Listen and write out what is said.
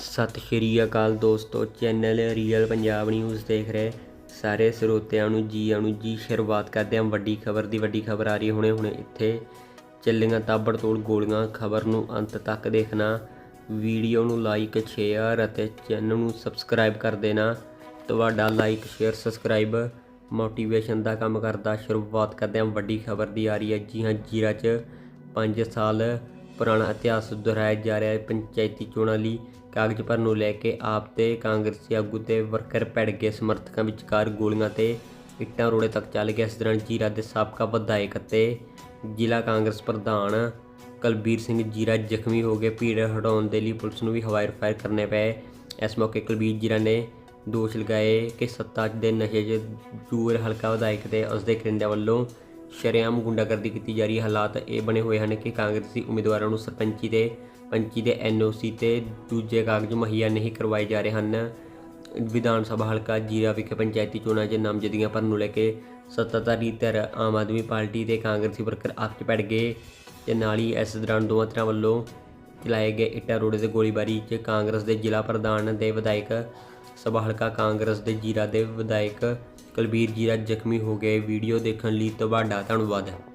ਸਤਿ ਸ਼੍ਰੀ ਅਕਾਲ ਦੋਸਤੋ, channel real Punjab news ਦੇਖ ਰਹੇ ਸਾਰੇ ਸਰੋਤਿਆਂ ਨੂੰ ਜੀ ਆਇਆਂ ਜੀ, ਸ਼ੁਰੂਆਤ ਕਰਦੇ ਹਾਂ ਵੱਡੀ ਖਬਰ ਦੀ, ਵੱਡੀ ਖਬਰ ਆ ਰਹੀ ਹੈ ਹੁਣੇ ਹੁਣੇ ਇੱਥੇ। ਚੱਲੀਆਂ ਤਾਬੜਤੋੜ ਗੋਲੀਆਂ, ਖਬਰ ਨੂੰ ਅੰਤ ਤੱਕ ਦੇਖਣਾ, ਵੀਡੀਓ ਨੂੰ ਲਾਈਕ ਸ਼ੇਅਰ ਅਤੇ ਚੈਨਲ ਨੂੰ ਸਬਸਕ੍ਰਾਈਬ ਕਰ ਦੇਣਾ। ਤੁਹਾਡਾ ਲਾਈਕ ਸ਼ੇਅਰ ਸਬਸਕ੍ਰਾਈਬ ਮੋਟੀਵੇਸ਼ਨ ਦਾ ਕੰਮ ਕਰਦਾ। ਸ਼ੁਰੂਆਤ ਕਰਦੇ ਹਾਂ ਵੱਡੀ ਖਬਰ ਦੀ ਆ ਰਹੀ ਹੈ, ਜੀ ਹਾਂ, ਜੀਰਾ 'ਚ 5 ਸਾਲ ਪੁਰਾਣਾ ਇਤਿਹਾਸ ਦੁਹਰਾਇਆ ਜਾ ਰਿਹਾ ਹੈ। ਪੰਚਾਇਤੀ ਚੋਣਾਂ ਲਈ ਕਾਗਜ਼ ਭਰਨ ਨੂੰ ਲੈ ਕੇ ਆਪ ਤੇ ਕਾਂਗਰਸੀ ਆਗੂ ਤੇ ਵਰਕਰ ਭਿੜ ਗਏ ਸਮਰਥਕਾਂ ਵਿਚਕਾਰ ਗੋਲੀਆਂ ਤੇ ਇੱਟਾਂ ਰੋੜੇ ਤੱਕ ਚੱਲ ਗਿਆ। ਇਸ ਦੌਰਾਨ ਜੀਰਾ ਦੇ ਸਾਬਕਾ ਵਿਧਾਇਕ ਅਤੇ ਜ਼ਿਲ੍ਹਾ ਕਾਂਗਰਸ ਪ੍ਰਧਾਨ ਕੁਲਬੀਰ ਸਿੰਘ ਜੀਰਾ ਜ਼ਖਮੀ ਹੋ ਗਏ। ਭੀੜ ਹਟਾਉਣ ਦੇ ਲਈ ਪੁਲਿਸ ਨੂੰ ਵੀ ਹਵਾਈ ਫਾਇਰ ਕਰਨੇ ਪਏ। ਇਸ ਮੌਕੇ ਕੁਲਬੀਰ ਜੀਰਾ ਨੇ ਦੋਸ਼ ਲਗਾਏ ਕਿ ਸੱਤਾ ਦੇ ਨਸ਼ੇ 'ਚ ਦੂਰ ਹਲਕਾ ਵਿਧਾਇਕ ਤੇ ਉਸ ਦੇ ਕਰਿੰਦਿਆਂ ਵੱਲੋਂ ਸ਼ਰੇਆਮ ਗੁੰਡਾਗਰਦੀ ਕੀਤੀ ਜਾ ਰਹੀ ਹੈ। ਹਾਲਾਤ ਇਹ ਬਣੇ ਹੋਏ ਹਨ ਕਿ ਕਾਂਗਰਸੀ ਉਮੀਦਵਾਰਾਂ ਨੂੰ ਸਰਪੰਚੀ ਤੇ ਪੰਚੀ ਦੇ ਐਨਓਸੀ ਤੇ ਦੂਜੇ ਕਾਗਜ਼ ਮੁਹੱਈਆ ਨਹੀਂ ਕਰਵਾਏ ਜਾ ਰਹੇ ਹਨ। ਵਿਧਾਨ ਸਭਾ ਹਲਕਾ ਜੀਰਾ ਵਿਖੇ ਪੰਚਾਇਤੀ ਚੋਣਾਂ 'ਚ ਨਾਮਜ਼ਦਗੀਆਂ ਭਰਨ ਨੂੰ ਲੈ ਕੇ ਸੱਤਾਧਾਰੀ ਧਿਰ ਆਮ ਆਦਮੀ ਪਾਰਟੀ ਦੇ ਕਾਂਗਰਸੀ ਵਰਕਰ ਆਪਸ 'ਚ ਭਿੜ ਗਏ ਤੇ ਨਾਲ ਹੀ ਇਸ ਦੌਰਾਨ ਦੋਵਾਂ ਧਿਰਾਂ ਵੱਲੋਂ ਚਲਾਏ ਗਏ ਇੱਟਾਂ ਰੋੜੇ ਦੇ ਗੋਲੀਬਾਰੀ 'ਚ ਕਾਂਗਰਸ ਦੇ ਜ਼ਿਲ੍ਹਾ ਪ੍ਰਧਾਨ ਦੇ ਵਿਧਾਇਕ, ਸਭਾ ਹਲਕਾ ਕਾਂਗਰਸ ਦੇ ਜੀਰਾ ਦੇ ਵਿਧਾਇਕ ਕੁਲਬੀਰ ਜੀਰਾ ਜ਼ਖਮੀ ਹੋ ਗਏ ਵੀਡੀਓ ਦੇਖਣ ਲਈ ਤੁਹਾਡਾ ਧੰਨਵਾਦ।